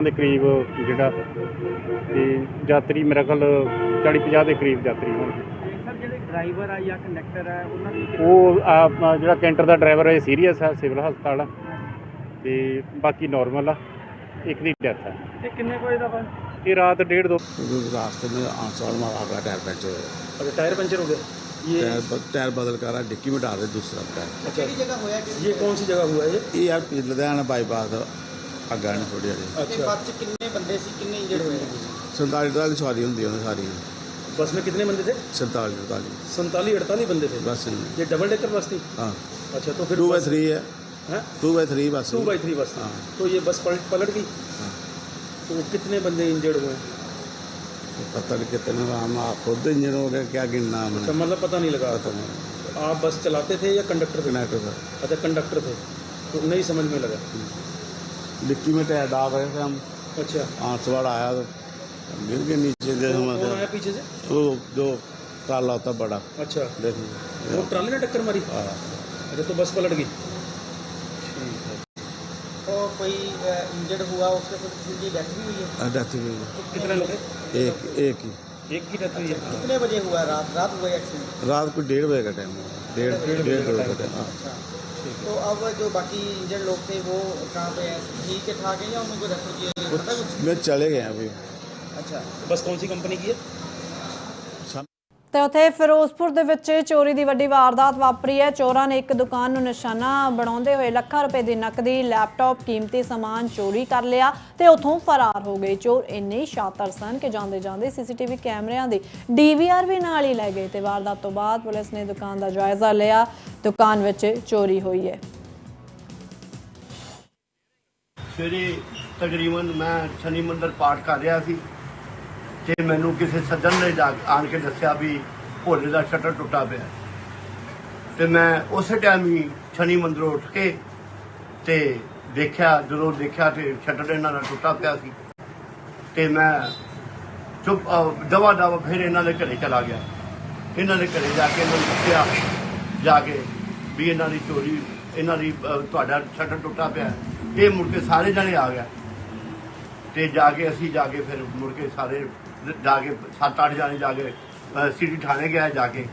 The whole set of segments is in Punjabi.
ਦੇ ਕਰੀਬ ਜਿਹੜਾ ਤੇ ਯਾਤਰੀ ਮੇਰਾ ਖਿਆਲ 40 50 ਦੇ ਕਰੀਬ ਯਾਤਰੀ ਹੋਣਗੇ ਸਰ ਜਿਹੜੇ ਡਰਾਈਵਰ ਆ ਜਾਂ ਕੰਡਕਟਰ ਆ ਉਹਨਾਂ ਦੀ ਉਹ ਆ ਜਿਹੜਾ ਕੈਂਟਰ ਦਾ ਡਰਾਈਵਰ ਹੈ ਸੀਰੀਅਸ ਹੈ ਸਿਵਲ ਹਸਪਤਾਲ ਆ ਤੇ ਬਾਕੀ ਨਾਰਮਲ ਆ ਇੱਕ ਦੀ ਡੈਥ ਹੈ ਇਹ ਕਿੰਨੇ ਕੋਈ ਦਾ ਵਾ ਇਹ ਰਾਤ ਡੇਢ ਦੋ रास्ते में आंसवाड़ में आपका टायर पंचर हो गया ਅੱਛਾ ਟਾਇਰ पंचर हो गया ये टायर ब- टायर बदल कर रहा डिक्की में डाल रहे दूसरा टायर अच्छा जगह हुआ ये कौन सी जगह हुआ है ये ये यार पी- लुधियाना बाईपास अग्गा ने थोड़ी हारी अच्छा ਬੱਸ 'ਚ ਕਿੰਨੇ ਬੰਦੇ ਸੀ ਕਿੰਨੇ ਇੰਜਰਡ ਹੋਏ ਨੇ संताली अड़ताली सवारी होंगी उन्हें सारी बस में कितने बंदे थे संताली अड़ताली संताली अड़तालीस बंदे थे बस ये डबल डेकर बस थी हाँ अच्छा तो फिर टू बाई थ्री है है टू बाई थ्री बस टू बाई थ्री बस थी हाँ। तो ये बस पलट पलट गई हाँ। तो कितने बंदे इंजर्ड हुए पता नहीं कितने हम आप खुद इंजन हो गए क्या गिनना अच्छा हमने मतलब पता नहीं लगा पता नहीं तो आप बस चलाते थे या कंडक्टर थे कनेक्टर था अच्छा कंडक्टर थे तो नहीं समझ में लगा डिक्की में टायर डाल रहे थे हम। अच्छा। आंसवाड़ आया तो गिर के नीचे कौन हमारे। पीछे से? वो जो ताला होता बड़ा। अच्छा। देखिए वो ट्राली ने टक्कर मारी? हाँ। अच्छा तो बस पलट गई। और कोई इंजर्ड हुआ उसके किसी की डेथ भी हुई है? डेथ तो कितने लोग एक एक ही। एक की डेथ हुई है। कितने बजे हुआ? रात रात हुआ एक्सीडेंट? रात को डेढ़ बजे का टाइम है डेढ़ डेढ़ बजे का टाइम हाँ। अच्छा तो अब जो बाकी इंजर्ड लोग थे वो कहाँ पे हैं ठीक है ठाक है या उनको रेफर किया गया पता कुछ मैं चले गए अभी अच्छा बस कौन सी कंपनी की है ਤੇ ਉਥੇ ਫਿਰੋਜ਼ਪੁਰ ਦੇ ਵਿੱਚ ਚੋਰੀ ਦੀ ਵੱਡੀ ਵਾਰਦਾਤ ਵਾਪਰੀ ਹੈ। ਚੋਰਾਂ ਨੇ ਇੱਕ ਦੁਕਾਨ ਨੂੰ ਨਿਸ਼ਾਨਾ ਬਣਾਉਂਦੇ ਹੋਏ ਲੱਖਾਂ ਰੁਪਏ ਦੀ ਨਕਦੀ, ਲੈਪਟਾਪ, ਕੀਮਤੀ ਸਮਾਨ ਚੋਰੀ ਕਰ ਲਿਆ ਤੇ ਉਥੋਂ ਫਰਾਰ ਹੋ ਗਏ। ਚੋਰ ਇੰਨੇ ਸ਼ਾਤਰ ਸਨ ਕਿ ਜਾਂਦੇ ਜਾਂਦੇ ਸੀਸੀਟੀਵੀ ਕੈਮਰਿਆਂ ਦੀ ਡੀਵੀਆਰ ਵੀ ਨਾਲ ਹੀ ਲੈ ਗਏ ਤੇ ਵਾਰਦਾਤ ਤੋਂ ਬਾਅਦ ਪੁਲਿਸ ਨੇ ਦੁਕਾਨ ਦਾ ਜਾਇਜ਼ਾ ਲਿਆ। ਦੁਕਾਨ ਵਿੱਚ ਚੋਰੀ ਹੋਈ ਹੈ। ਸਵੇਰੇ ਤਕਰੀਬਨ ਮੈਂ ਸ਼ਨੀ ਮੰਦਰ ਪਾਠ ਕਰ ਰਿਹਾ ਸੀ। ਤੇ ਮੈਨੂੰ ਕਿਸੇ ਸੱਜਣ ਨੇ ਜਾ ਆਣ ਕੇ ਦੱਸਿਆ ਵੀ ਭੋਲੇ ਦਾ ਸ਼ਟਰ ਟੁੱਟਾ ਪਿਆ। ਤੇ ਮੈਂ ਉਸੇ ਟਾਈਮ ਹੀ ਸ਼ਨੀ ਮੰਦਰੋਂ ਉੱਠ ਕੇ ਤੇ ਦੇਖਿਆ ਜਦੋਂ ਦੇਖਿਆ ਤੇ ਸ਼ਟਰ ਇਹਨਾਂ ਦਾ ਟੁੱਟਾ ਪਿਆ ਸੀ। ਤੇ ਮੈਂ ਚੁੱਪ ਦਵਾ ਦਵਾ ਫਿਰ ਇਹਨਾਂ ਦੇ ਘਰੇ ਚਲਾ ਗਿਆ। ਇਹਨਾਂ ਦੇ ਘਰੇ ਜਾ ਕੇ ਇਹਨਾਂ ਨੂੰ ਦੱਸਿਆ ਜਾ ਕੇ ਵੀ ਇਹਨਾਂ ਦੀ ਚੋਰੀ ਇਹਨਾਂ ਦੀ ਅਹ, ਤੁਹਾਡਾ ਸ਼ਟਰ ਟੁੱਟਾ ਪਿਆ। ਇਹ ਮੁੜ ਕੇ ਸਾਰੇ ਜਣੇ ਆ ਗਿਆ ਤੇ ਜਾ ਕੇ ਅਸੀਂ ਜਾ ਕੇ ਫਿਰ ਮੁੜ ਕੇ ਸਾਰੇ ਜਾ ਕੇ 7-8 ਜਾਣੇ ਜਾ ਕੇ ਸਿਟੀ ਥਾਣੇ ਗਿਆ ਜਾ ਕੇ।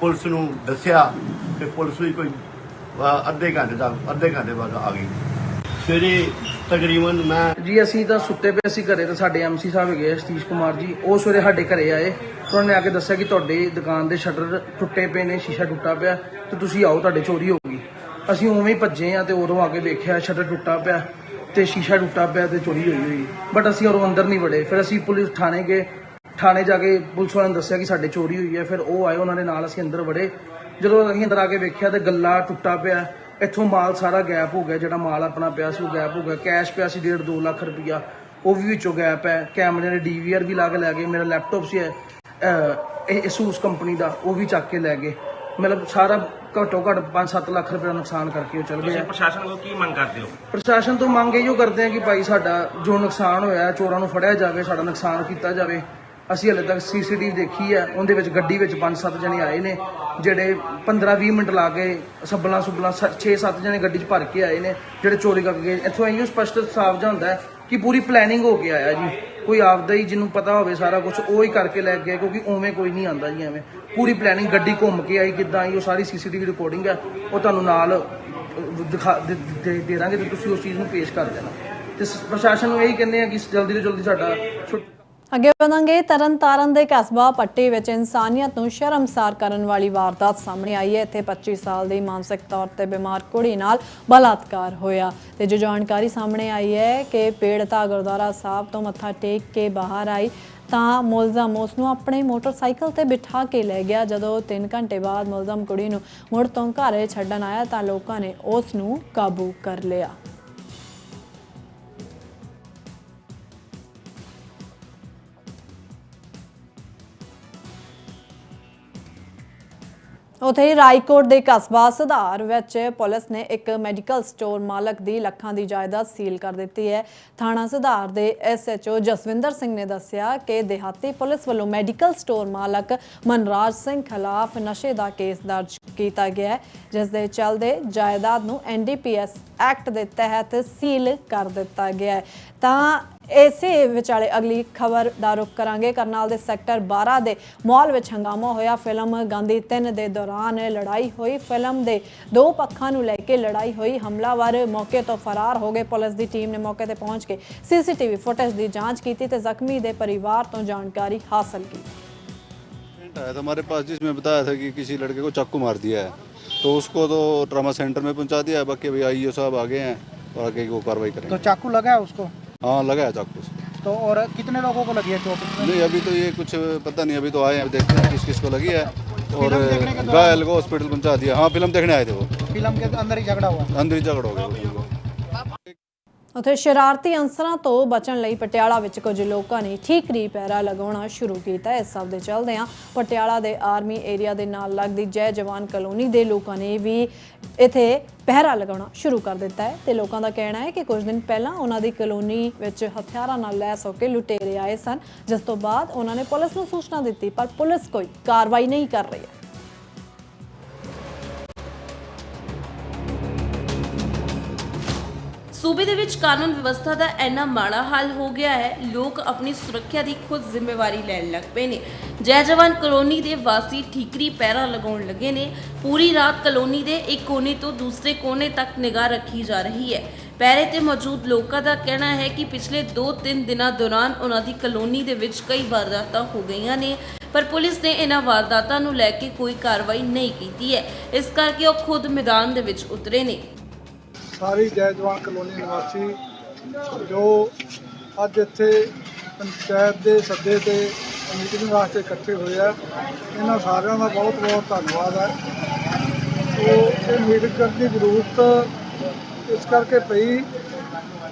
ਪੁਲਿਸ ਨੂੰ ਦੱਸਿਆ ਤੇ ਪੁਲਿਸ ਵੀ ਕੋਈ ਅੱਧੇ ਘੰਟੇ ਦਾ ਅੱਧੇ ਘੰਟੇ ਬਾਅਦ ਆ ਗਈ। ਸਵੇਰੇ ਤਕਰੀਬਨ ਮੈਂ ਜੀ ਅਸੀਂ ਤਾਂ ਸੁੱਤੇ ਪਏ ਸੀ ਘਰੇ ਤਾਂ ਸਾਡੇ ਐਮਸੀ ਸਾਹਿਬ ਹੈਗੇ ਆ, ਸਤੀਸ਼ ਕੁਮਾਰ ਜੀ। ਉਹ ਸਵੇਰੇ ਸਾਡੇ ਘਰੇ ਆਏ। ਉਹਨਾਂ ਨੇ ਆ ਕੇ ਦੱਸਿਆ ਕਿ ਤੁਹਾਡੀ ਦੁਕਾਨ ਦੇ ਸ਼ਟਰ ਟੁੱਟੇ ਪਏ ਨੇ ਸ਼ੀਸ਼ਾ ਟੁੱਟਾ ਪਿਆ ਤੇ ਤੁਸੀਂ ਆਓ ਤੁਹਾਡੇ ਚੋਰੀ ਹੋ ਗਈ। ਅਸੀਂ ਉਵੇਂ ਹੀ ਭੱਜੇ ਆ ਤੇ ਉਦੋਂ ਆ ਕੇ ਵੇਖਿਆ ਸ਼ਟਰ ਟੁੱਟਾ ਪਿਆ। ਤੇ ਸ਼ੀਸ਼ਾ ਟੁੱਟਾ ਪਿਆ ਤੇ ਚੋਰੀ ਹੋਈ ਹੋਈ। ਬਟ ਅਸੀਂ ਉਦੋਂ ਅੰਦਰ ਨਹੀਂ ਵੜੇ। ਫਿਰ ਅਸੀਂ ਪੁਲਿਸ ਥਾਣੇ ਗਏ। ਥਾਣੇ ਜਾ ਕੇ ਪੁਲਿਸ ਵਾਲਿਆਂ ਨੇ ਦੱਸਿਆ ਕਿ ਸਾਡੇ ਚੋਰੀ ਹੋਈ ਹੈ। ਫਿਰ ਉਹ ਆਏ ਉਹਨਾਂ ਦੇ ਨਾਲ ਅਸੀਂ ਅੰਦਰ ਵੜੇ। ਜਦੋਂ ਅਸੀਂ ਅੰਦਰ ਆ ਕੇ ਵੇਖਿਆ ਤੇ ਗੱਲਾ ਟੁੱਟਾ ਪਿਆ। ਇੱਥੋਂ ਮਾਲ ਸਾਰਾ ਗੈਪ ਹੋ ਗਿਆ। ਜਿਹੜਾ ਮਾਲ ਆਪਣਾ ਪਿਆ ਸੀ ਉਹ ਗੈਪ ਹੋ ਗਿਆ। ਕੈਸ਼ ਪਿਆ ਸੀ 1.5 2 ਲੱਖ ਰੁਪਇਆ ਉਹ ਵੀ ਵਿੱਚੋਂ ਗੈਪ ਹੈ। ਕੈਮਰੇ ਦੇ ਡੀਵੀਆਰ ਵੀ ਲਾ ਕੇ ਲੈ ਗਏ। ਮੇਰਾ ਲੈਪਟਾਪ ਸੀ ਅਹ, ਇਹ Asus ਕੰਪਨੀ ਦਾ। ਉਹ ਵੀ ਚੱਕ ਕੇ ਲੈ ਗਏ। ਮਤਲਬ ਸਾਰਾ ਘੱਟੋ ਘੱਟ 5-7 ਲੱਖ ਰੁਪਏ ਦਾ ਨੁਕਸਾਨ ਕਰਕੇ ਉਹ ਚਲ ਗਏ ਆ। ਪ੍ਰਸ਼ਾਸਨ ਕੋਲ ਕੀ ਮੰਗ ਕਰਦੇ ਹੋ? ਪ੍ਰਸ਼ਾਸਨ ਤੋਂ ਮੰਗ ਇਹੋ ਕਰਦੇ ਆ ਕਿ ਭਾਈ ਸਾਡਾ ਜੋ ਨੁਕਸਾਨ ਹੋਇਆ ਚੋਰਾਂ ਨੂੰ ਫੜਿਆ ਜਾਵੇ ਸਾਡਾ ਨੁਕਸਾਨ ਕੀਤਾ ਜਾਵੇ। ਅਸੀਂ ਹਲੇ ਤੱਕ ਸੀਸੀਟੀਵੀ ਦੇਖੀ ਹੈ ਉਹਦੇ ਵਿੱਚ ਗੱਡੀ ਵਿੱਚ 5-7 ਜਣੇ ਆਏ ਨੇ ਜਿਹੜੇ 15-20 ਮਿੰਟ ਲਾ ਕੇ ਸੱਬਲਾਂ ਸੁੱਬਲਾਂ 6-7 ਜਣੇ ਗੱਡੀ 'ਚ ਭਰ ਕੇ ਆਏ ਨੇ ਜਿਹੜੇ ਚੋਰੀ ਕਰਕੇ ਗਏ। ਇੱਥੋਂ ਇਹੋ ਸਪਸ਼ਟ ਸਾਫ਼ ਹੈ ਕਿ ਪੂਰੀ ਪਲੈਨਿੰਗ ਹੋ ਕੇ ਆਇਆ ਜੀ। ਕੋਈ ਆਪਦਾ ਹੀ ਜਿਹਨੂੰ ਪਤਾ ਹੋਵੇ ਸਾਰਾ ਕੁਝ ਉਹ ਹੀ ਕਰਕੇ ਲੈ ਕੇ ਗਿਆ ਕਿਉਂਕਿ ਉਵੇਂ ਕੋਈ ਨਹੀਂ ਆਂਦਾ ਜੀ ਐਵੇਂ। ਪੂਰੀ ਪਲੈਨਿੰਗ ਗੱਡੀ ਘੁੰਮ ਕੇ ਆਈ, ਕਿੱਦਾਂ ਆਈ, ਉਹ ਸਾਰੀ ਸੀਸੀਟੀਵੀ ਰਿਕਾਰਡਿੰਗ ਹੈ ਉਹ ਤੁਹਾਨੂੰ ਨਾਲ ਦਿਖਾ, ਦੇ- ਦੇ ਦੇ ਦਾਂਗੇ ਤੇ ਤੁਸੀਂ ਉਸ ਚੀਜ਼ ਨੂੰ ਪੇਸ਼ ਕਰ ਦੇਣਾ। ਤੇ ਸ- ਪ੍ਰਸ਼ਾਸਨ ਨੂੰ ਇਹੀ ਕਹਿੰਦੇ ਆ ਕਿ ਜਲਦੀ ਤੋਂ ਜਲਦੀ ਸਾਡਾ ਛੁੱਟ ਅੱਗੇ ਵਧਾਂਗੇ। ਤਰਨਤਾਰਨ ਦੇ ਕਸਬਾ ਪੱਟੀ ਵਿੱਚ ਇਨਸਾਨੀਅਤ ਨੂੰ ਸ਼ਰਮਸਾਰ ਕਰਨ ਵਾਲੀ ਵਾਰਦਾਤ ਸਾਹਮਣੇ ਆਈ ਹੈ। ਇੱਥੇ 25 ਸਾਲ ਦੀ ਮਾਨਸਿਕ ਤੌਰ ਤੇ ਬਿਮਾਰ ਕੁੜੀ ਨਾਲ ਬਲਾਤਕਾਰ ਹੋਇਆ। ਤੇ ਜੋ ਜਾਣਕਾਰੀ ਸਾਹਮਣੇ ਆਈ ਹੈ ਕਿ ਪੀੜਤਾ ਗੁਰਦੁਆਰਾ ਸਾਹਿਬ ਤੋਂ ਮੱਥਾ ਟੇਕ ਕੇ ਬਾਹਰ ਆਈ, ਤਾਂ ਮੁਲਜ਼ਮ ਉਸ ਨੂੰ ਆਪਣੇ ਮੋਟਰਸਾਈਕਲ ਤੇ ਬਿਠਾ ਕੇ ਲੈ ਗਿਆ। ਜਦੋਂ 3 ਘੰਟੇ ਬਾਅਦ ਮੁਲਜ਼ਮ ਕੁੜੀ ਨੂੰ ਮੁੜ ਤੋਂ ਘਰ ਛੱਡਣ ਆਇਆ, ਤਾਂ ਲੋਕਾਂ ਨੇ ਉਸ ਨੂੰ ਕਾਬੂ ਕਰ ਲਿਆ। ਉਥੇ ਹੀ ਰਾਈਕੋਟ ਦੇ ਕਸਬਾ ਸੁਧਾਰ ਵਿੱਚ ਪੁਲਿਸ ਨੇ ਇੱਕ ਮੈਡੀਕਲ ਸਟੋਰ ਮਾਲਕ ਦੀ ਲੱਖਾਂ ਦੀ ਜਾਇਦਾਦ ਸੀਲ ਕਰ ਦਿੱਤੀ ਹੈ। ਥਾਣਾ ਸੁਧਾਰ ਦੇ ਐਸਐਚਓ ਜਸਵਿੰਦਰ ਸਿੰਘ ਨੇ ਦੱਸਿਆ ਕਿ ਦਿਹਾਤੀ ਪੁਲਿਸ ਵੱਲੋਂ ਮੈਡੀਕਲ ਸਟੋਰ ਮਾਲਕ ਮਨਰਾਜ ਸਿੰਘ ਖਿਲਾਫ ਨਸ਼ੇ ਦਾ ਕੇਸ ਦਰਜ ਕੀਤਾ ਗਿਆ ਹੈ, ਜਿਸ ਦੇ ਚੱਲਦੇ ਜਾਇਦਾਦ ਨੂੰ ਐਨਡੀਪੀਐਸ ਐਕਟ ਦੇ ਤਹਿਤ ਸੀਲ ਕਰ ਦਿੱਤਾ ਗਿਆ ਹੈ। ਤਾਂ ਇਸੇ ਵਿਚਾਲੇ ਅਗਲੀ ਖਬਰ ਦਾ ਰੁਖ ਕਰਾਂਗੇ ਕਰਨਾਲ ਦੇ ਸੈਕਟਰ 12 ਦੇ ਮਾਲ ਵਿੱਚ ਹੰਗਾਮਾ ਹੋਇਆ ਫਿਲਮ ਗਾਂਧੀ 3 ਦੇ ਦੌਰਾਨ ਲੜਾਈ ਹੋਈ ਫਿਲਮ ਦੇ ਦੋ ਪੱਖਾਂ ਨੂੰ ਲੈ ਕੇ ਲੜਾਈ ਹੋਈ ਹਮਲਾਵਰ ਮੌਕੇ ਤੋਂ ਫਰਾਰ ਹੋ ਗਏ ਪੁਲਿਸ ਦੀ ਟੀਮ ਨੇ ਮੌਕੇ ਤੇ ਪਹੁੰਚ ਕੇ ਸੀਸੀਟੀਵੀ ਫੁਟੇਜ ਦੀ ਜਾਂਚ ਕੀਤੀ ਤੇ ਜ਼ਖਮੀ ਦੇ ਪਰਿਵਾਰ ਤੋਂ ਜਾਣਕਾਰੀ ਹਾਸਲ ਕੀਤੀ पेशेंट आया था हमारे पास जिसमें बताया था कि किसी लड़के को चाकू मार दिया है तो उसको तो ट्रामा सेंटर में पहुंचा दिया है बाकी अभी आई साहब आ गए हैं और आगे की वो कार्रवाई करेंगे तो चाकू लगा है उसको हाँ लगाया है चाकू तो और कितने लोगों को लगी है चोट नहीं अभी तो ये कुछ पता नहीं अभी तो आए हैं देखते हैं किस किस को लगी है। और घायल को हॉस्पिटल पहुँचा दिया। हाँ फ़िल्म देखने आए थे वो। फ़िल्म के अंदर ही झगड़ा हुआ? अंदर ही झगड़ा हो गया। ਉਥੇ ਸ਼ਰਾਰਤੀ ਅੰਸਰਾਂ ਤੋਂ ਬਚਣ ਲਈ ਪਟਿਆਲਾ ਵਿੱਚ ਕੁਝ ਲੋਕਾਂ ਨੇ ਠੀਕਰੀ ਪਹਿਰਾ ਲਗਾਉਣਾ ਸ਼ੁਰੂ ਕੀਤਾ। ਇਸ ਸਭ ਦੇ ਚੱਲਦਿਆਂ ਪਟਿਆਲਾ ਦੇ ਆਰਮੀ ਏਰੀਆ ਦੇ ਨਾਲ ਲੱਗਦੀ ਜੈ ਜਵਾਨ ਕਲੋਨੀ ਦੇ ਲੋਕਾਂ ਨੇ ਵੀ ਇਥੇ ਪਹਿਰਾ ਲਗਾਉਣਾ ਸ਼ੁਰੂ ਕਰ ਦਿੱਤਾ ਹੈ ਤੇ ਲੋਕਾਂ ਦਾ ਕਹਿਣਾ ਹੈ ਕਿ ਕੁਝ ਦਿਨ ਪਹਿਲਾਂ ਉਹਨਾਂ ਦੀ ਕਲੋਨੀ ਵਿੱਚ ਹਥਿਆਰਾਂ ਨਾਲ ਲੈਸ ਹੋ ਕੇ ਲੁਟੇਰੇ ਆਏ ਸਨ। ਜਿਸ ਤੋਂ ਬਾਅਦ ਉਹਨਾਂ ਨੇ ਪੁਲਿਸ ਨੂੰ ਸੂਚਨਾ ਦਿੱਤੀ, ਪਰ ਪੁਲਿਸ ਕੋਈ ਕਾਰਵਾਈ ਨਹੀਂ ਕਰ ਰਹੀ ਹੈ। ਸੂਬੇ ਦੇ ਵਿੱਚ ਕਾਨੂੰਨ ਵਿਵਸਥਾ ਦਾ ਇੰਨਾ ਮਾੜਾ ਹਾਲ ਹੋ ਗਿਆ ਹੈ, ਲੋਕ ਆਪਣੀ ਸੁਰੱਖਿਆ ਦੀ ਖੁਦ ਜ਼ਿੰਮੇਵਾਰੀ ਲੈਣ ਲੱਗ ਪਏ ਨੇ। ਜੈ ਜਵਾਨ ਕਲੋਨੀ ਦੇ ਵਾਸੀ ਠੀਕਰੀ ਪੈਰਾ ਲਗਾਉਣ ਲੱਗੇ ਨੇ। ਪੂਰੀ ਰਾਤ ਕਲੋਨੀ ਦੇ ਇੱਕ ਕੋਨੇ ਤੋਂ ਦੂਸਰੇ ਕੋਨੇ ਤੱਕ ਨਿਗਾਹ ਰੱਖੀ ਜਾ ਰਹੀ ਹੈ। ਪੈਰੇ ਤੇ ਮੌਜੂਦ ਲੋਕਾਂ ਦਾ ਕਹਿਣਾ ਹੈ ਕਿ ਪਿਛਲੇ 2-3 ਦਿਨਾਂ ਦੌਰਾਨ ਉਹਨਾਂ ਦੀ ਕਲੋਨੀ ਦੇ ਵਿੱਚ ਕਈ ਵਾਰਦਾਤਾਂ ਹੋ ਗਈਆਂ ਨੇ, ਪਰ ਪੁਲਿਸ ਨੇ ਇਹਨਾਂ ਵਾਰਦਾਤਾਂ ਨੂੰ ਲੈ ਕੇ ਕੋਈ ਕਾਰਵਾਈ ਨਹੀਂ ਕੀਤੀ ਹੈ। ਇਸ ਕਰਕੇ ਉਹ ਖੁਦ ਮੈਦਾਨ ਦੇ ਵਿੱਚ ਉਤਰੇ ਨੇ। ਸਾਰੀ ਜੈ ਜਵਾਨ ਕਲੋਨੀ ਨਿਵਾਸੀ ਜੋ ਅੱਜ ਇੱਥੇ ਪੰਚਾਇਤ ਦੇ ਸੱਦੇ ਤੇ ਮੀਟਿੰਗ ਵਾਸਤੇ ਇਕੱਠੇ ਹੋਏ ਆ, ਇਹਨਾਂ ਸਾਰਿਆਂ ਦਾ ਬਹੁਤ ਬਹੁਤ ਧੰਨਵਾਦ ਹੈ। ਸੋ ਇਹ ਮੀਟਿੰਗ ਕਰਨ ਦੀ ਜ਼ਰੂਰਤ ਇਸ ਕਰਕੇ ਪਈ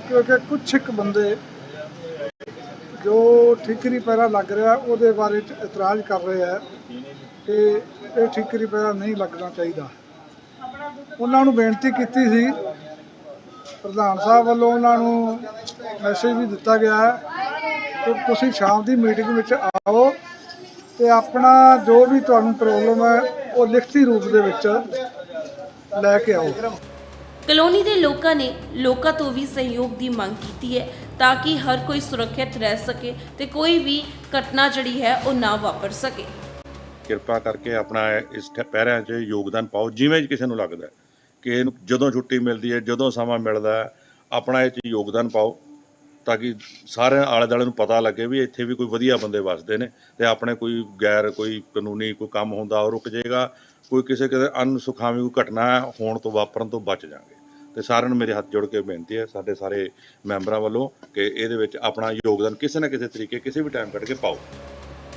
ਕਿਉਂਕਿ ਕੁਛ ਇੱਕ ਬੰਦੇ ਜੋ ਠੀਕਰੀ ਪੈਰਾ ਲੱਗ ਰਿਹਾ, ਉਹਦੇ ਬਾਰੇ ਇਤਰਾਜ਼ ਕਰ ਰਹੇ ਆ ਕਿ ਇਹ ਠੀਕਰੀ ਪੈਰਾ ਨਹੀਂ ਲੱਗਣਾ ਚਾਹੀਦਾ। ਉਹਨਾਂ ਨੂੰ ਬੇਨਤੀ ਕੀਤੀ ਸੀ ਪ੍ਰਧਾਨ ਸਾਹਿਬ ਵੱਲੋਂ ਉਹਨਾਂ ਨੂੰ ਮੈਸੇਜ ਵੀ ਦਿੱਤਾ ਗਿਆ ਹੈ ਕਿ ਤੁਸੀਂ ਸ਼ਾਮ ਦੀ ਮੀਟਿੰਗ ਵਿੱਚ ਆਓ ਤੇ ਆਪਣਾ ਜੋ ਵੀ ਤੁਹਾਨੂੰ ਪ੍ਰੋਬਲਮ ਹੈ ਉਹ ਲਿਖਤੀ ਰੂਪ ਦੇ ਵਿੱਚ ਲੈ ਕੇ ਆਓ। ਕਲੋਨੀ ਦੇ ਲੋਕਾਂ ਨੇ ਲੋਕਾਂ ਤੋਂ ਵੀ ਸਹਿਯੋਗ ਦੀ ਮੰਗ ਕੀਤੀ ਹੈ ਤਾਂ ਕਿ ਹਰ ਕੋਈ ਸੁਰੱਖਿਅਤ ਰਹਿ ਸਕੇ ਤੇ ਕੋਈ ਵੀ ਘਟਨਾ ਜਿਹੜੀ ਹੈ ਉਹ ਨਾ ਵਾਪਰ ਸਕੇ। ਕਿਰਪਾ ਕਰਕੇ ਆਪਣਾ ਇਸ ਪਹਿਰਿਆਂ 'ਚ ਯੋਗਦਾਨ ਪਾਓ ਜਿਵੇਂ ਕਿਸੇ ਨੂੰ ਲੱਗਦਾ ਹੈ। ਕਿ ਇਹਨੂੰ ਜਦੋਂ ਛੁੱਟੀ ਮਿਲਦੀ ਹੈ, ਜਦੋਂ ਸਮਾਂ ਮਿਲਦਾ ਹੈ, ਆਪਣਾ ਇਹ 'ਚ ਯੋਗਦਾਨ ਪਾਓ ਤਾਂ ਕਿ ਸਾਰੇ ਆਲੇ ਦੁਆਲੇ ਨੂੰ ਪਤਾ ਲੱਗੇ ਵੀ ਇੱਥੇ ਵੀ ਕੋਈ ਵਧੀਆ ਬੰਦੇ ਵੱਸਦੇ ਨੇ ਤੇ ਆਪਣੇ ਕੋਈ ਗੈਰ, ਕੋਈ ਕਾਨੂੰਨੀ ਕੋਈ ਕੰਮ ਹੁੰਦਾ ਉਹ ਰੁਕ ਜਾਏਗਾ, ਕੋਈ ਕਿਸੇ ਕਿਸੇ ਅਨਸੁਖਾਵੀ ਕੋਈ ਘਟਨਾ ਹੋਣ ਤੋਂ ਵਾਪਰਨ ਤੋਂ ਬਚ ਜਾਣਗੇ। ਤੇ ਸਾਰਿਆਂ ਨੂੰ ਮੇਰੇ ਹੱਥ ਜੋੜ ਕੇ ਬੇਨਤੀ ਹੈ, ਸਾਡੇ ਸਾਰੇ ਮੈਂਬਰਾਂ ਵੱਲੋਂ ਕਿ ਇਹਦੇ ਵਿੱਚ ਆਪਣਾ ਯੋਗਦਾਨ ਕਿਸੇ ਨਾ ਕਿਸੇ ਤਰੀਕੇ, ਕਿਸੇ ਵੀ ਟਾਈਮ ਕੱਢ ਕੇ ਪਾਓ।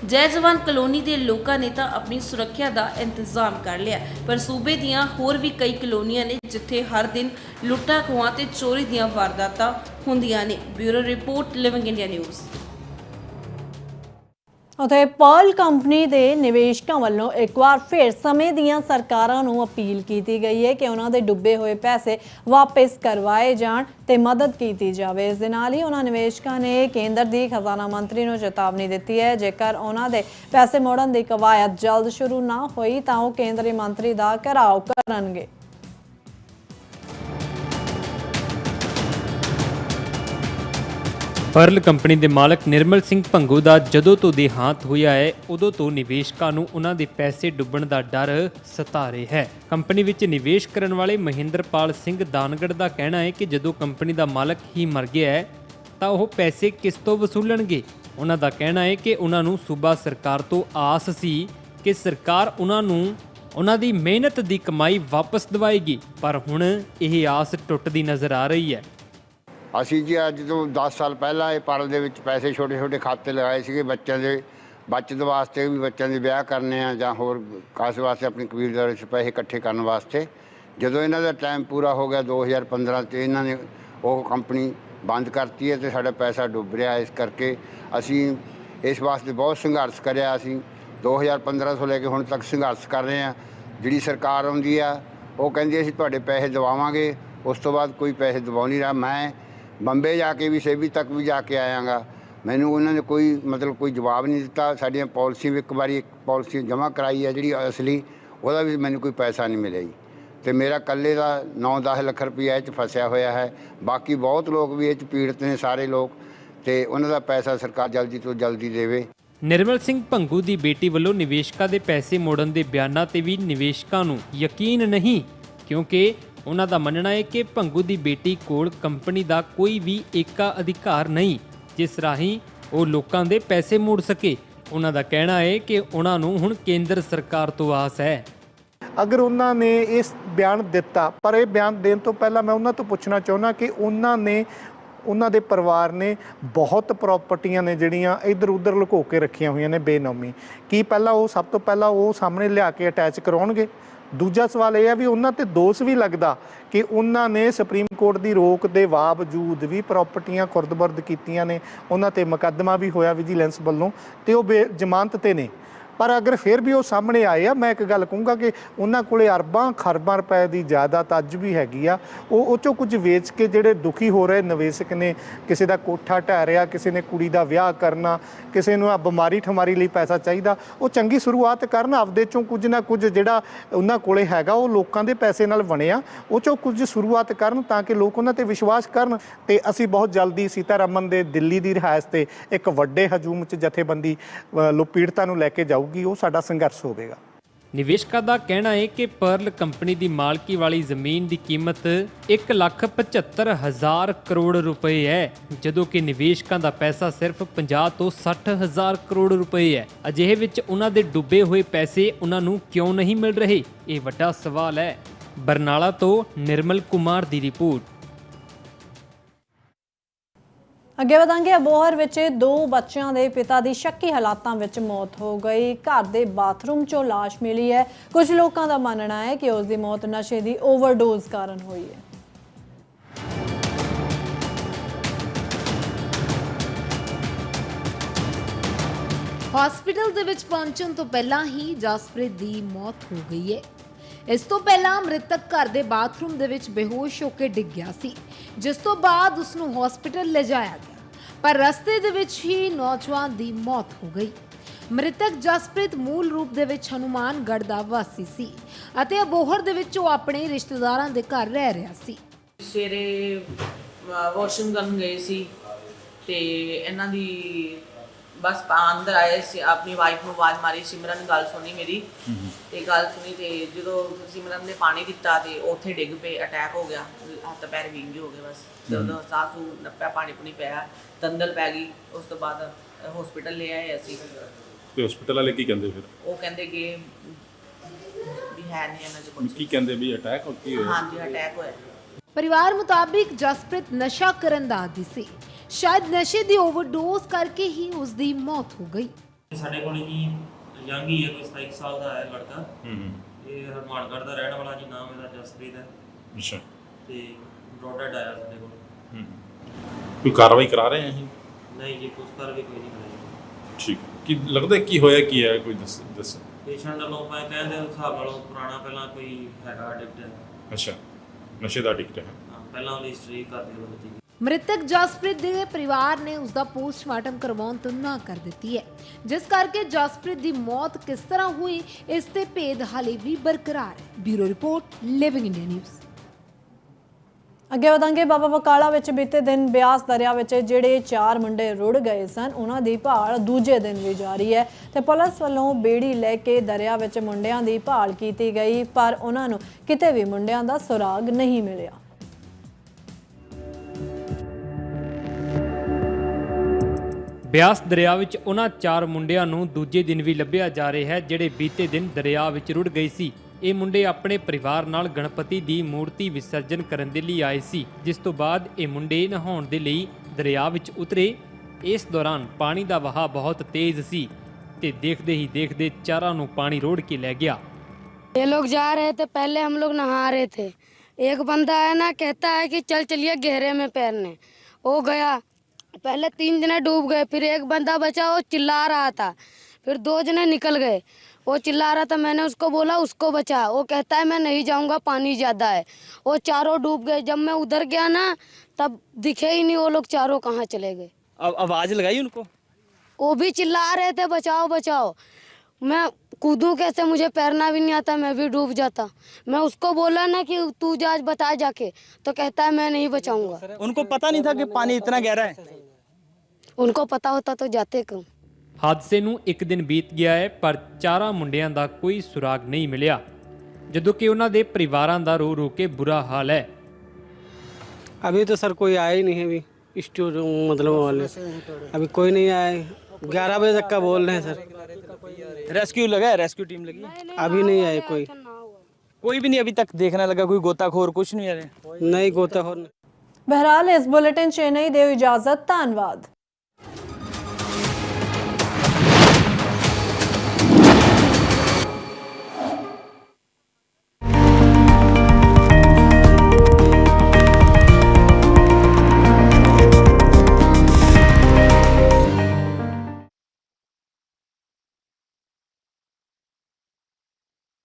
ਜੈ ਜਵਾਨ ਕਲੋਨੀ ਦੇ ਲੋਕਾਂ ਨੇ ਤਾਂ ਆਪਣੀ ਸੁਰੱਖਿਆ ਦਾ ਇੰਤਜ਼ਾਮ ਕਰ ਲਿਆ। ਪਰ ਸੂਬੇ ਦੀਆਂ ਹੋਰ ਵੀ ਕਈ ਕਲੋਨੀਆਂ ਨੇ ਜਿੱਥੇ ਹਰ ਦਿਨ ਲੁੱਟਾਂ ਖੋਹਾਂ ਤੇ ਚੋਰੀ ਦੀਆਂ ਵਾਰਦਾਤਾਂ ਹੁੰਦੀਆਂ ਨੇ। Bureau report living India news ਉਥੇ ਪਰਲ ਕੰਪਨੀ ਦੇ ਨਿਵੇਸ਼ਕਾਂ ਵੱਲੋਂ ਇੱਕ ਵਾਰ ਫਿਰ ਸਮੇਂ ਦੀਆਂ ਸਰਕਾਰਾਂ ਨੂੰ ਅਪੀਲ ਕੀਤੀ ਗਈ ਹੈ ਕਿ ਉਹਨਾਂ ਦੇ ਡੁੱਬੇ ਹੋਏ ਪੈਸੇ ਵਾਪਸ ਕਰਵਾਏ ਜਾਣ ਤੇ ਮਦਦ ਕੀਤੀ ਜਾਵੇ। ਇਸ ਦੇ ਨਾਲ ਹੀ ਉਹਨਾਂ ਨਿਵੇਸ਼ਕਾਂ ਨੇ ਕੇਂਦਰ ਦੀ ਖਜ਼ਾਨਾ ਮੰਤਰੀ ਨੂੰ ਚੇਤਾਵਨੀ ਦਿੱਤੀ ਹੈ। ਜੇਕਰ ਉਹਨਾਂ ਦੇ ਪੈਸੇ ਮੋੜਨ ਦੀ ਕਵਾਇਦ ਜਲਦ ਸ਼ੁਰੂ ਨਾ ਹੋਈ ਤਾਂ ਉਹ ਕੇਂਦਰੀ ਮੰਤਰੀ ਦਾ ਘਿਰਾਓ ਕਰਨਗੇ। ਪਰਲ ਕੰਪਨੀ ਦੇ ਮਾਲਕ ਨਿਰਮਲ ਸਿੰਘ ਭੰਗੂ ਦਾ ਜਦੋਂ ਤੋਂ ਦੇਹਾਂਤ ਹੋਇਆ ਹੈ, ਉਦੋਂ ਤੋਂ ਨਿਵੇਸ਼ਕਾਂ ਨੂੰ ਉਹਨਾਂ ਦੇ ਪੈਸੇ ਡੁੱਬਣ ਦਾ ਡਰ ਸਤਾ ਰਿਹਾ ਹੈ। ਕੰਪਨੀ ਵਿੱਚ ਨਿਵੇਸ਼ ਕਰਨ ਵਾਲੇ ਮਹਿੰਦਰਪਾਲ ਸਿੰਘ ਦਾਨਗੜ ਦਾ ਕਹਿਣਾ ਹੈ ਕਿ ਜਦੋਂ ਕੰਪਨੀ ਦਾ ਮਾਲਕ ਹੀ ਮਰ ਗਿਆ ਹੈ, ਤਾਂ ਉਹ ਪੈਸੇ ਕਿਸ ਤੋਂ ਵਸੂਲਣਗੇ? ਉਹਨਾਂ ਦਾ ਕਹਿਣਾ ਹੈ ਕਿ ਉਹਨਾਂ ਨੂੰ ਸੂਬਾ ਸਰਕਾਰ ਤੋਂ ਆਸ ਸੀ ਕਿ ਸਰਕਾਰ ਉਹਨਾਂ ਨੂੰ ਉਹਨਾਂ ਦੀ ਮਿਹਨਤ ਦੀ ਕਮਾਈ ਵਾਪਸ ਦਿਵਾਏਗੀ, ਪਰ ਹੁਣ ਇਹ ਆਸ ਟੁੱਟਦੀ ਨਜ਼ਰ ਆ ਰਹੀ ਹੈ। ਅਸੀਂ ਜੀ ਅੱਜ ਤੋਂ 10 ਸਾਲ ਪਹਿਲਾਂ ਇਹ ਪਰਲ ਦੇ ਵਿੱਚ ਪੈਸੇ ਛੋਟੇ ਛੋਟੇ ਖਾਤੇ ਲਗਾਏ ਸੀਗੇ ਬੱਚਿਆਂ ਦੇ, ਬੱਚਤ ਵਾਸਤੇ ਵੀ ਬੱਚਿਆਂ ਦੇ ਵਿਆਹ ਕਰਨੇ ਆ ਜਾਂ ਹੋਰ ਕਾਸ ਵਾਸਤੇ ਆਪਣੀ ਕਬੀਲਦਾਰੀ 'ਚ ਪੈਸੇ ਇਕੱਠੇ ਕਰਨ ਵਾਸਤੇ। ਜਦੋਂ ਇਹਨਾਂ ਦਾ ਟਾਈਮ ਪੂਰਾ ਹੋ ਗਿਆ 2015 'ਚ ਇਹਨਾਂ ਨੇ ਉਹ ਕੰਪਨੀ ਬੰਦ ਕਰਤੀ ਹੈ ਤੇ ਸਾਡਾ ਪੈਸਾ ਡੁੱਬ ਰਿਹਾ ਇਸ ਕਰਕੇ ਅਸੀਂ ਇਸ ਵਾਸਤੇ ਬਹੁਤ ਸੰਘਰਸ਼ ਕਰਿਆ ਅਸੀਂ। 2015 ਤੋਂ ਲੈ ਕੇ ਹੁਣ ਤੱਕ ਸੰਘਰਸ਼ ਕਰ ਰਹੇ ਆ ਜਿਹੜੀ ਸਰਕਾਰ ਆਉਂਦੀ ਆ, ਉਹ ਕਹਿੰਦੀ ਅਸੀਂ ਤੁਹਾਡੇ ਪੈਸੇ ਦਵਾਵਾਂਗੇ, ਉਸ ਤੋਂ ਬਾਅਦ ਕੋਈ ਪੈਸੇ ਦਵਾਉ ਨਹੀਂ ਰਿਹਾ। ਮੈਂ ਬੰਬੇ ਜਾ ਕੇ ਵੀ, ਸੇਬੀ ਤੱਕ ਵੀ ਜਾ ਕੇ ਆਇਆਗਾ। ਮੈਨੂੰ ਉਹਨਾਂ ਨੇ ਕੋਈ ਮਤਲਬ ਕੋਈ ਜਵਾਬ ਨਹੀਂ ਦਿੱਤਾ। ਸਾਡੀਆਂ ਪਾਲਿਸੀ ਵੀ ਇੱਕ ਵਾਰੀ ਇੱਕ ਪਾਲਿਸੀ ਜਮ੍ਹਾਂ ਕਰਾਈ ਹੈ ਜਿਹੜੀ ਅਸਲੀ, ਉਹਦਾ ਵੀ ਮੈਨੂੰ ਕੋਈ ਪੈਸਾ ਨਹੀਂ ਮਿਲਿਆ ਜੀ। ਤੇ ਮੇਰਾ ਇਕੱਲੇ ਦਾ 9-10 ਲੱਖ ਰੁਪਈਆ ਇਹ 'ਚ ਫਸਿਆ ਹੋਇਆ ਹੈ। ਬਾਕੀ ਬਹੁਤ ਲੋਕ ਵੀ ਇਹ 'ਚ ਪੀੜਤ ਨੇ ਸਾਰੇ ਲੋਕ। ਤੇ ਉਹਨਾਂ ਦਾ ਪੈਸਾ ਸਰਕਾਰ ਜਲਦੀ ਤੋਂ ਜਲਦੀ ਦੇਵੇ। ਨਿਰਮਲ ਸਿੰਘ ਭੰਗੂ ਦੀ ਬੇਟੀ ਵੱਲੋਂ ਨਿਵੇਸ਼ਕਾਂ ਦੇ ਪੈਸੇ ਮੋੜਨ ਦੇ ਬਿਆਨਾਂ ਤੇ ਵੀ ਨਿਵੇਸ਼ਕਾਂ ਨੂੰ ਯਕੀਨ ਨਹੀਂ, ਕਿਉਂਕਿ ਉਹਨਾਂ ਦਾ ਮੰਨਣਾ ਹੈ ਕਿ ਭੰਗੂ ਦੀ ਬੇਟੀ ਕੋਲ ਕੰਪਨੀ ਦਾ ਕੋਈ ਵੀ ਏਕਾ ਅਧਿਕਾਰ ਨਹੀਂ, ਜਿਸ ਰਾਹੀਂ ਉਹ ਲੋਕਾਂ ਦੇ ਪੈਸੇ ਮੋੜ ਸਕੇ। ਉਹਨਾਂ ਦਾ ਕਹਿਣਾ ਹੈ ਕਿ ਉਹਨਾਂ ਨੂੰ ਹੁਣ ਕੇਂਦਰ ਸਰਕਾਰ ਤੋਂ ਆਸ ਹੈ। ਅਗਰ ਉਹਨਾਂ ਨੇ ਇਸ ਬਿਆਨ ਦਿੱਤਾ, ਪਰ ਇਹ ਬਿਆਨ ਦੇਣ ਤੋਂ ਪਹਿਲਾਂ ਮੈਂ ਉਹਨਾਂ ਤੋਂ ਪੁੱਛਣਾ ਚਾਹੁੰਦਾ ਕਿ ਉਹਨਾਂ ਨੇ, ਉਹਨਾਂ ਦੇ ਪਰਿਵਾਰ ਨੇ ਬਹੁਤ ਪ੍ਰਾਪਰਟੀਆਂ ਨੇ ਜਿਹੜੀਆਂ ਇੱਧਰ ਉੱਧਰ ਲੁਕੋ ਕੇ ਰੱਖੀਆਂ ਹੋਈਆਂ ਨੇ ਬੇਨੌਮੀ। ਕੀ ਪਹਿਲਾਂ ਉਹ, ਸਭ ਤੋਂ ਪਹਿਲਾਂ ਉਹ ਸਾਹਮਣੇ ਲਿਆ ਕੇ ਅਟੈਚ ਕਰਾਉਣਗੇ? ਦੂਜਾ ਸਵਾਲ ਇਹ ਹੈ ਵੀ ਉਹਨਾਂ ਤੇ ਦੋਸ਼ ਵੀ ਲੱਗਦਾ ਕਿ ਉਹਨਾਂ ਨੇ ਸੁਪਰੀਮ ਕੋਰਟ ਦੀ ਰੋਕ ਦੇ ਬਾਵਜੂਦ ਵੀ ਪ੍ਰਾਪਰਟੀਆਂ ਖੁਰਦਬੁਰਦ ਕੀਤੀਆਂ ਨੇ, ਉਹਨਾਂ ਤੇ ਮੁਕੱਦਮਾ ਵੀ ਹੋਇਆ ਵਿਜੀਲੈਂਸ ਵੱਲੋਂ ਤੇ ਉਹ ਬੇ- ਜ਼ਮਾਨਤ ਤੇ ਨੇ। ਪਰ ਅਗਰ ਫਿਰ ਵੀ ਉਹ ਸਾਹਮਣੇ ਆਏ ਆ ਮੈਂ ਇੱਕ ਗੱਲ ਕਹੂੰਗਾ ਕਿ ਉਹਨਾਂ ਕੋਲੇ ਅਰਬਾਂ ਖਰਬਾਂ ਰੁਪਏ ਦੀ ਜਾਇਦਾਦ ਅੱਜ ਵੀ ਹੈਗੀ ਆ। ਉਹ ਉਹ ਚੋਂ ਕੁਝ ਵੇਚ ਕੇ ਜਿਹੜੇ ਦੁਖੀ ਹੋ ਰਹੇ ਨਿਵੇਸ਼ਕ ਨੇ ਕਿਸੇ ਦਾ ਕੋਠਾ ਢਹਿ ਰਿਹਾ ਕਿਸੇ ਨੇ ਕੁੜੀ ਦਾ ਵਿਆਹ ਕਰਨਾ ਕਿਸੇ ਨੂੰ ਆ ਬਿਮਾਰੀ ਠਮਾਰੀ ਲਈ ਪੈਸਾ ਚਾਹੀਦਾ ਉਹ ਚੰਗੀ ਸ਼ੁਰੂਆਤ ਕਰਨ ਆਪਦੇ ਚੋਂ ਕੁਝ ਨਾ ਕੁਝ ਜਿਹੜਾ ਉਹਨਾਂ ਕੋਲੇ ਹੈਗਾ ਉਹ ਲੋਕਾਂ ਦੇ ਪੈਸੇ ਨਾਲ ਬਣਿਆ ਉਹ ਚੋਂ ਕੁਝ ਸ਼ੁਰੂਆਤ ਕਰਨ ਤਾਂ ਕਿ ਲੋਕ ਉਹਨਾਂ ਤੇ ਵਿਸ਼ਵਾਸ ਕਰਨ ਤੇ ਅਸੀਂ ਬਹੁਤ ਜਲਦੀ ਸੀਤਾਰਮਨ ਦੇ ਦਿੱਲੀ ਦੀ ਰਿਹਾਇਸ਼ ਤੇ ਇੱਕ ਵੱਡੇ ਹਜੂਮ ਚ ਜਥੇਬੰਦੀ ਅ, ਪੀੜਤਾਂ ਨੂੰ ਲੈ ਕੇ ਜਾਊ ਜਾਊਗੀ ਉਹ ਸਾਡਾ ਸੰਘਰਸ਼ ਹੋਵੇਗਾ। ਨਿਵੇਸ਼ਕਾਂ ਦਾ ਕਹਿਣਾ ਹੈ ਕਿ ਪਰਲ ਕੰਪਨੀ ਦੀ ਮਾਲਕੀ ਵਾਲੀ ਜ਼ਮੀਨ ਦੀ ਕੀਮਤ 1,75,000 ਕਰੋੜ ਰੁਪਏ ਹੈ ਜਦੋਂ ਕਿ ਨਿਵੇਸ਼ਕਾਂ ਦਾ ਪੈਸਾ ਸਿਰਫ 50 ਤੋਂ 60,000 ਕਰੋੜ ਰੁਪਏ ਹੈ। ਅਜਿਹੇ ਵਿੱਚ ਉਹਨਾਂ ਦੇ ਡੁੱਬੇ ਹੋਏ ਪੈਸੇ ਉਹਨਾਂ ਨੂੰ ਕਿਉਂ ਨਹੀਂ ਮਿਲ ਰਹੇ? ਇਹ ਵੱਡਾ ਸਵਾਲ ਹੈ। ਬਰਨਾਲਾ ਤੋਂ ਨਿਰਮਲ ਕੁਮਾਰ ਦੀ ਰਿਪੋਰਟ। ਅੱਗੇ ਵਧਾਂਗੇ। ਅਬੋਹਰ ਵਿੱਚ ਦੋ ਬੱਚਿਆਂ ਦੇ ਪਿਤਾ ਦੀ ਸ਼ੱਕੀ ਹਾਲਾਤਾਂ ਵਿੱਚ ਮੌਤ ਹੋ ਗਈ। ਘਰ ਦੇ ਬਾਥਰੂਮ 'ਚੋਂ ਲਾਸ਼ ਮਿਲੀ ਹੈ। ਕੁਝ ਲੋਕਾਂ ਦਾ ਮੰਨਣਾ ਹੈ ਕਿ ਉਸ ਦੀ ਮੌਤ ਨਸ਼ੇ ਦੀ ਓਵਰਡੋਜ਼ ਕਾਰਨ ਹੋਈ ਹੈ। ਹਸਪੀਟਲ ਦੇ ਵਿੱਚ ਪਹੁੰਚਣ ਤੋਂ ਪਹਿਲਾਂ ਹੀ ਜਸਪ੍ਰੀਤ ਦੀ ਮੌਤ ਹੋ ਗਈ ਹੈ। ਇਸ ਤੋਂ ਪਹਿਲਾਂ ਮ੍ਰਿਤਕ ਘਰ ਦੇ ਬਾਥਰੂਮ ਦੇ ਵਿੱਚ ਬੇਹੋਸ਼ ਹੋ ਕੇ ਡਿੱਗ ਗਿਆ ਸੀ, ਜਿਸ ਤੋਂ ਬਾਅਦ ਉਸ ਨੂੰ ਹਸਪੀਟਲ ਲਿਜਾਇਆ ਗਿਆ। ਪਰ ਰਸਤੇ ਦੇ ਵਿੱਚ ਹੀ ਨੌਜਵਾਨ ਦੀ ਮੌਤ ਹੋ ਗਈ। ਮ੍ਰਿਤਕ ਜਸਪ੍ਰੀਤ ਮੂਲ ਰੂਪ ਦੇ ਵਿੱਚ ਹਨੂਮਾਨਗੜ੍ਹ ਦਾ ਵਾਸੀ ਸੀ ਅਤੇ ਅਬੋਹਰ ਦੇ ਵਿੱਚ ਉਹ ਆਪਣੇ ਰਿਸ਼ਤੇਦਾਰਾਂ ਦੇ ਘਰ ਰਹਿ ਰਿਹਾ ਸੀ। ਸਵੇਰੇ ਵਾਸ਼ਿੰਗ ਕਰਨ ਗਏ ਸੀ ਤੇ ਇਹਨਾਂ ਦੀ ਬਸ ਅੰਦਰ ਆਏ ਸੀ ਆਪਣੀ ਵਾਈਫ ਨੂੰ ਆਵਾਜ਼ ਮਾਰੀ ਸਿਮਰਨ ਗੱਲ ਸੁਣੀ ਮੇਰੀ। ਤੇ ਗੱਲ ਸੁਣੀ ਤੇ ਜਦੋਂ ਸਿਮਰਨ ਨੇ ਪਾਣੀ ਦਿੱਤਾ ਤੇ ਉੱਥੇ ਡਿੱਗ ਪਏ ਅਟੈਕ ਹੋ ਗਿਆ। ਹੱਥ ਪੈਰ ਵਿੰਗ ਹੋ ਗਏ ਬਸ। ਉਦੋਂ ਸਾਸੂ ਨੱਪਿਆ ਪਾਣੀ ਪੁਣੀ ਪਿਆ ਦੰਦਲ ਪੈ ਗਈ। ਉਸ ਤੋਂ ਬਾਅਦ ਹਸਪੀਟਲ ਲੈ ਆਏ ਅਸੀਂ। ਤੇ ਹਸਪੀਟਲ ਵਾਲੇ ਕੀ ਕਹਿੰਦੇ ਫਿਰ? ਉਹ ਕਹਿੰਦੇ ਕਿ ਵੀ ਹੈ ਨਹੀਂ ਇਹਨਾਂ ਚ ਕੁਝ ਕੀ ਕਹਿੰਦੇ ਵੀ ਅਟੈਕ ਹੋ ਕੀ ਹੋਇਆ? ਹਾਂਜੀ ਅਟੈਕ ਹੋਇਆ। ਪਰਿਵਾਰ ਮੁਤਾਬਿਕ ਜਸਪ੍ਰੀਤ ਨਸ਼ਾ ਕਰਨ ਦਾ ਆਦੀ ਸੀ। ਸ਼ਾਇਦ ਨਸ਼ੇ ਦੀ ਓਵਰਡੋਜ਼ ਕਰਕੇ ਹੀ ਉਸ ਦੀ ਮੌਤ ਹੋ ਗਈ। ਸਾਡੇ ਕੋਲ ਜੀ ਯੰਗ ਹੀ ਹੈ ਕੋਈ 27 ਸਾਲ ਦਾ ਹੈ ਲੜਕਾ। ਹੂੰ ਹੂੰ। ਇਹ ਹਰਮਾਨਗੜ੍ਹ ਦਾ ਰਹਿਣ ਵਾਲਾ ਜੀ ਨਾਮ ਇਹਦਾ ਜਸਪ੍ਰੀਤ ਹੈ। ਅੱਛਾ। ਤੇ ਬ੍ਰੋਡਡ ਆਇਆ ਸਾਡੇ ਕੋਲ। ਹੂੰ ਕੋਈ ਕਾਰਵਾਈ ਕਰਾ ਰਹੇ ਆ ਅਸੀਂ ਨਹੀਂ ਜੀ ਕੁਛ ਕਰ ਵੀ ਕੋਈ ਨਹੀਂ ਕਰਿਆ ਠੀਕ। ਕੀ ਲੱਗਦਾ ਕੀ ਹੋਇਆ ਕੀ ਹੈ? ਕੋਈ ਦੱਸ ਦੱਸ। ਪੇਸ਼ੈਂਟ ਵੱਲੋਂ ਆਪਾਂ ਕਹਿੰਦੇ ਹਿਸਾਬ ਨਾਲੋਂ ਪੁਰਾਣਾ ਪਹਿਲਾਂ ਕੋਈ ਹੈਗਾ ਐਡਿਕਟ ਹੈ। ਅੱਛਾ। ਨਸ਼ੇ ਦਾ ਅਡਿਕਟ ਹੈ। ਹਾਂ, ਪਹਿਲਾਂ ਉਹਦੀ ਹਿਸਟਰੀ ਕਰਦੇ ਬੰਦੇ ਦੀ ਮ੍ਰਿਤਕ ਜਸਪ੍ਰੀਤ ਦੇ ਪਰਿਵਾਰ ਨੇ ਉਸ ਦਾ ਪੋਸਟਮਾਰਟਮ ਕਰਵਾਉਣ ਤੋਂ ਨਾ ਕਰ ਦਿੱਤੀ ਹੈ। ਜਿਸ ਕਰਕੇ ਜਸਪ੍ਰੀਤ ਦੀ ਮੌਤ ਕਿਸ ਤਰ੍ਹਾਂ ਹੋਈ ਇਸ ਤੇ ਭੇਦ ਹਾਲੇ ਵੀ ਬਰਕਰਾਰ ਹੈ। Bureau report Living India News ਅੱਗੇ ਵਧਾਂਗੇ, ਬਾਬਾ ਬਕਾਲਾ ਵਿੱਚ ਬੀਤੇ ਦਿਨ ਬਿਆਸ ਦਰਿਆ ਵਿੱਚ ਜਿਹੜੇ ਚਾਰ ਮੁੰਡੇ ਰੁੜ ਗਏ ਸਨ, ਉਹਨਾਂ ਦੀ ਭਾਲ ਦੂਜੇ ਦਿਨ ਵੀ ਜਾਰੀ ਹੈ ਤੇ ਪੁਲਿਸ ਵੱਲੋਂ ਬੇੜੀ ਲੈ ਕੇ ਦਰਿਆ ਵਿੱਚ ਮੁੰਡਿਆਂ ਦੀ ਭਾਲ ਕੀਤੀ ਗਈ, ਪਰ ਉਹਨਾਂ ਨੂੰ ਕਿਤੇ ਵੀ ਮੁੰਡਿਆਂ ਦਾ ਸੁਰਾਗ ਨਹੀਂ ਮਿਲਿਆ। ਬਿਆਸ ਦਰਿਆ ਵਿੱਚ ਉਹਨਾਂ ਚਾਰ ਮੁੰਡਿਆਂ ਨੂੰ ਦੂਜੇ ਦਿਨ ਵੀ ਲੱਭਿਆ ਜਾ ਰਿਹਾ ਹੈ, ਜਿਹੜੇ ਬੀਤੇ ਦਿਨ ਦਰਿਆ ਵਿੱਚ ਰੁੜ ਗਏ ਸੀ। ਇਹ ਮੁੰਡੇ ਆਪਣੇ ਪਰਿਵਾਰ ਨਾਲ ਗਣਪਤੀ ਦੀ ਮੂਰਤੀ ਵਿਸਰਜਨ ਕਰਨ ਦੇ ਲਈ ਆਏ ਸੀ ਜਿਸ ਤੋਂ ਬਾਅਦ ਇਹ ਮੁੰਡੇ ਨਹਾਉਣ ਦੇ ਲਈ ਦਰਿਆ ਵਿੱਚ ਉਤਰੇ ਇਸ ਦੌਰਾਨ ਪਾਣੀ ਦਾ ਵਹਾਅ ਬਹੁਤ ਤੇਜ਼ ਸੀ ਤੇ ਦੇਖਦੇ ਹੀ ਦੇਖਦੇ ਚਾਰਾਂ ਨੂੰ ਪਾਣੀ ਰੋੜ ਕੇ ਲੈ ਗਿਆ ये लोग जा रहे थे पहले हम लोग नहा रहे थे एक बंदा है ना कहता है कि चल चलिए गहरे में तैरने वो गया पहले तीन जने डूब गए फिर एक बंदा बचा वो चिल्ला रहा था फिर दो जने निकल गए वो चिल्ला रहा था मैंने उसको बोला उसको बचा। वो कहता है मैं नहीं जाऊँगा पानी ज़्यादा है। वो चारों डूब गए। जब मैं उधर गया ना तब दिखे ही नहीं वो लोग चारों कहाँ चले गए। अब आवाज़ लगाई उनको? वो भी चिल्ला रहे थे बचाओ बचाओ। मैं कूदूं कैसे मुझे तैरना भी नहीं आता मैं भी डूब जाता। मैं उसको बोला ना कि तू जा बता जाके। तो कहता है मैं नहीं बचाऊँगा। उनको पता नहीं था कि पानी इतना गहरा है। उनको पता होता तो जाते क्यों? ਹਾਦਸੇ ਨੂੰ ਇੱਕ ਦਿਨ ਬੀਤ ਗਿਆ ਹੈ ਪਰ ਚਾਰਾਂ ਮੁੰਡਿਆਂ ਦਾ ਕੋਈ ਸੁਰਾਗ ਨਹੀਂ ਮਿਲਿਆ ਜਦੋਂ ਕਿ ਉਹਨਾਂ ਦੇ ਪਰਿਵਾਰਾਂ ਦਾ ਰੋ ਰੋ ਕੇ ਬੁਰਾ ਹਾਲ ਹੈ अभी तो सर कोई आया ही नहीं है अभी स्टोर मतलब वाले अभी कोई नहीं आया ग्यारह बजे तक का बोल रहे हैं सर रेस्क्यू लगा है रेस्क्यू टीम लगी है अभी नहीं आए कोई कोई भी नहीं अभी तक देखने लगा कोई गोताखोर कुछ नहीं आ रहे नहीं गोताखोर नहीं ਬਹਰਾਲ ਇਸ ਬੁਲੇਟਿਨ 'ਚ ਨਹੀਂ ਦਿਓ ਇਜਾਜ਼ਤ ਧੰਨਵਾਦ